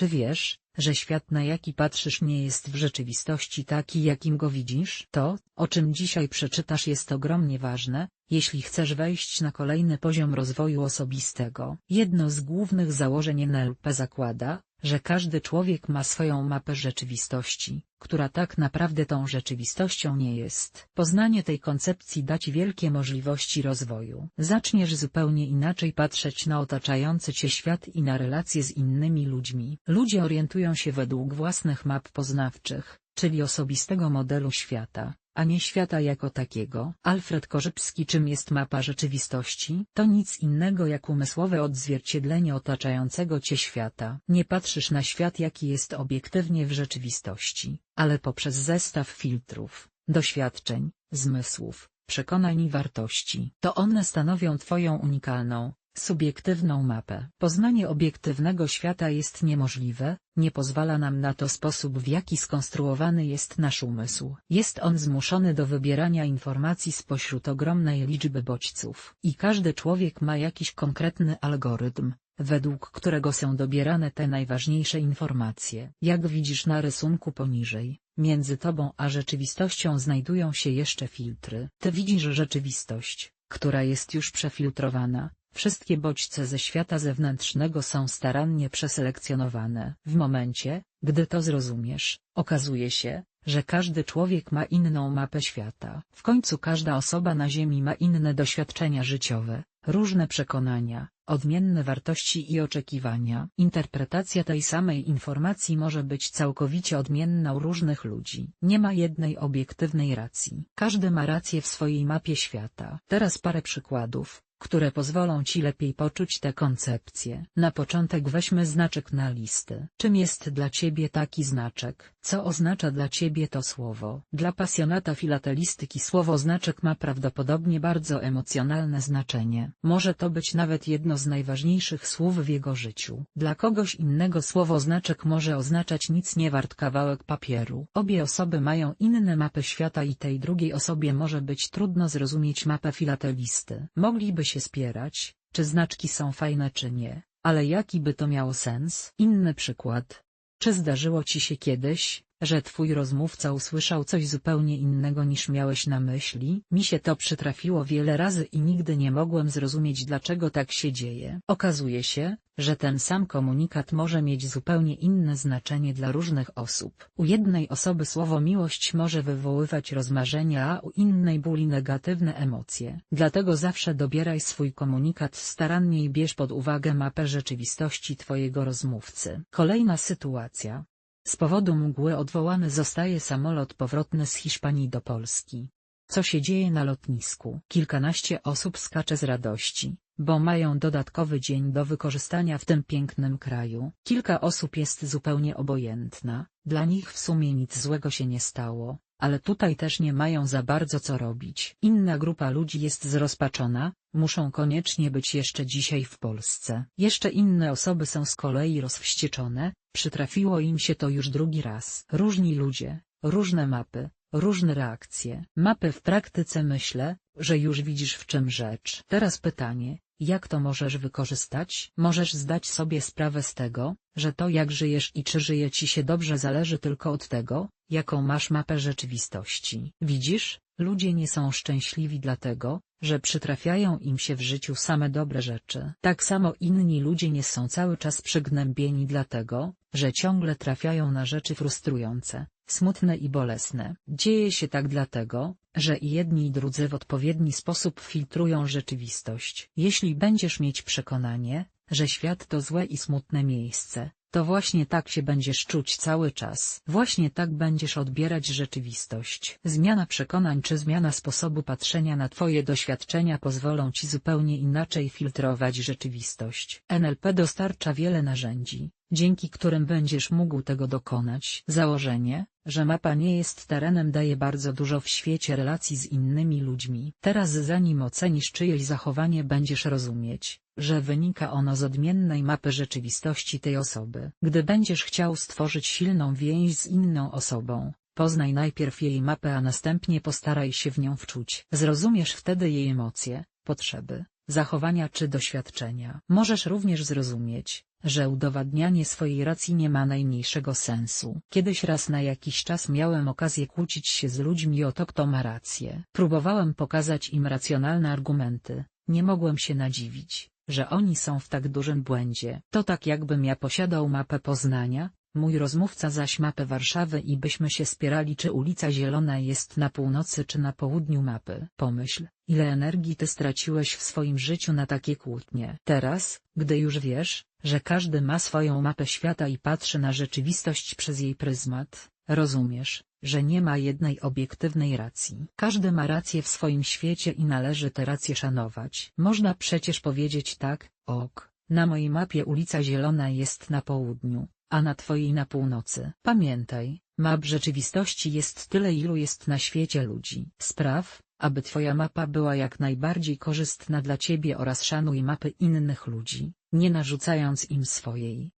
Czy wiesz, że świat na jaki patrzysz nie jest w rzeczywistości taki jakim go widzisz? To, o czym dzisiaj przeczytasz jest ogromnie ważne, jeśli chcesz wejść na kolejny poziom rozwoju osobistego. Jedno z głównych założeń NLP zakłada, że każdy człowiek ma swoją mapę rzeczywistości, która tak naprawdę tą rzeczywistością nie jest. Poznanie tej koncepcji da Ci wielkie możliwości rozwoju. Zaczniesz zupełnie inaczej patrzeć na otaczający Cię świat i na relacje z innymi ludźmi. Ludzie orientują się według własnych map poznawczych, czyli osobistego modelu świata, a nie świata jako takiego. Alfred Korzybski Czym jest mapa rzeczywistości? To nic innego jak umysłowe odzwierciedlenie otaczającego cię świata. Nie patrzysz na świat jaki jest obiektywnie w rzeczywistości, ale poprzez zestaw filtrów, doświadczeń, zmysłów, przekonań i wartości. To one stanowią twoją unikalną, subiektywną mapę. Poznanie obiektywnego świata jest niemożliwe, nie pozwala nam na to sposób w jaki skonstruowany jest nasz umysł. Jest on zmuszony do wybierania informacji spośród ogromnej liczby bodźców. I każdy człowiek ma jakiś konkretny algorytm, według którego są dobierane te najważniejsze informacje. Jak widzisz na rysunku poniżej, między tobą a rzeczywistością znajdują się jeszcze filtry. Ty widzisz rzeczywistość, która jest już przefiltrowana, Wszystkie bodźce ze świata zewnętrznego są starannie przeselekcjonowane. W momencie, gdy to zrozumiesz, okazuje się, że każdy człowiek ma inną mapę świata. W końcu każda osoba na Ziemi ma inne doświadczenia życiowe, różne przekonania, odmienne wartości i oczekiwania. Interpretacja tej samej informacji może być całkowicie odmienna u różnych ludzi. Nie ma jednej obiektywnej racji. Każdy ma rację w swojej mapie świata. Teraz parę przykładów, które pozwolą Ci lepiej poczuć tę koncepcję. Na początek weźmy znaczek na listy. Czym jest dla Ciebie taki znaczek? Co oznacza dla Ciebie to słowo? Dla pasjonata filatelistyki słowo znaczek ma prawdopodobnie bardzo emocjonalne znaczenie. Może to być nawet jedno z najważniejszych słów w jego życiu. Dla kogoś innego słowo znaczek może oznaczać nic nie wart kawałek papieru. Obie osoby mają inne mapy świata i tej drugiej osobie może być trudno zrozumieć mapę filatelisty. Mogliby się spierać, czy znaczki są fajne czy nie, ale jaki by to miało sens? Inny przykład. Czy zdarzyło ci się kiedyś, że twój rozmówca usłyszał coś zupełnie innego niż miałeś na myśli? Mi się to przytrafiło wiele razy i nigdy nie mogłem zrozumieć dlaczego tak się dzieje. Okazuje się, że ten sam komunikat może mieć zupełnie inne znaczenie dla różnych osób. U jednej osoby słowo miłość może wywoływać rozmarzenia, a u innej ból i negatywne emocje. Dlatego zawsze dobieraj swój komunikat starannie i bierz pod uwagę mapę rzeczywistości twojego rozmówcy. Kolejna sytuacja. Z powodu mgły odwołany zostaje samolot powrotny z Hiszpanii do Polski. Co się dzieje na lotnisku? Kilkanaście osób skacze z radości, bo mają dodatkowy dzień do wykorzystania w tym pięknym kraju. Kilka osób jest zupełnie obojętna, dla nich w sumie nic złego się nie stało, ale tutaj też nie mają za bardzo co robić. Inna grupa ludzi jest zrozpaczona, muszą koniecznie być jeszcze dzisiaj w Polsce. Jeszcze inne osoby są z kolei rozwścieczone, przytrafiło im się to już drugi raz. Różni ludzie, różne mapy, różne reakcje. Mapy w praktyce myślę, że już widzisz w czym rzecz. Teraz pytanie, jak to możesz wykorzystać? Możesz zdać sobie sprawę z tego, że to jak żyjesz i czy żyje ci się dobrze zależy tylko od tego, jaką masz mapę rzeczywistości. Widzisz, ludzie nie są szczęśliwi dlatego, że przytrafiają im się w życiu same dobre rzeczy. Tak samo inni ludzie nie są cały czas przygnębieni dlatego, że ciągle trafiają na rzeczy frustrujące, smutne i bolesne. Dzieje się tak dlatego, że i jedni i drudzy w odpowiedni sposób filtrują rzeczywistość. Jeśli będziesz mieć przekonanie, że świat to złe i smutne miejsce, to właśnie tak się będziesz czuć cały czas. Właśnie tak będziesz odbierać rzeczywistość. Zmiana przekonań czy zmiana sposobu patrzenia na Twoje doświadczenia pozwolą Ci zupełnie inaczej filtrować rzeczywistość. NLP dostarcza wiele narzędzi, dzięki którym będziesz mógł tego dokonać. Założenie, że mapa nie jest terenem daje bardzo dużo w świecie relacji z innymi ludźmi. Teraz zanim ocenisz czyjeś zachowanie będziesz rozumieć, że wynika ono z odmiennej mapy rzeczywistości tej osoby. Gdy będziesz chciał stworzyć silną więź z inną osobą, poznaj najpierw jej mapę a następnie postaraj się w nią wczuć. Zrozumiesz wtedy jej emocje, potrzeby, zachowania czy doświadczenia. Możesz również zrozumieć, że udowadnianie swojej racji nie ma najmniejszego sensu. Kiedyś raz na jakiś czas miałem okazję kłócić się z ludźmi o to kto ma rację. Próbowałem pokazać im racjonalne argumenty, nie mogłem się nadziwić, że oni są w tak dużym błędzie. To tak jakbym ja posiadał mapę Poznania, mój rozmówca zaś mapę Warszawy i byśmy się spierali czy ulica Zielona jest na północy czy na południu mapy. Pomyśl, ile energii ty straciłeś w swoim życiu na takie kłótnie. Teraz, gdy już wiesz, że każdy ma swoją mapę świata i patrzy na rzeczywistość przez jej pryzmat, rozumiesz, że nie ma jednej obiektywnej racji. Każdy ma rację w swoim świecie i należy te racje szanować. Można przecież powiedzieć tak, ok, na mojej mapie ulica Zielona jest na południu, a na twojej na północy. Pamiętaj, map rzeczywistości jest tyle ilu jest na świecie ludzi. Spraw, aby twoja mapa była jak najbardziej korzystna dla ciebie oraz szanuj mapy innych ludzi, nie narzucając im swojej.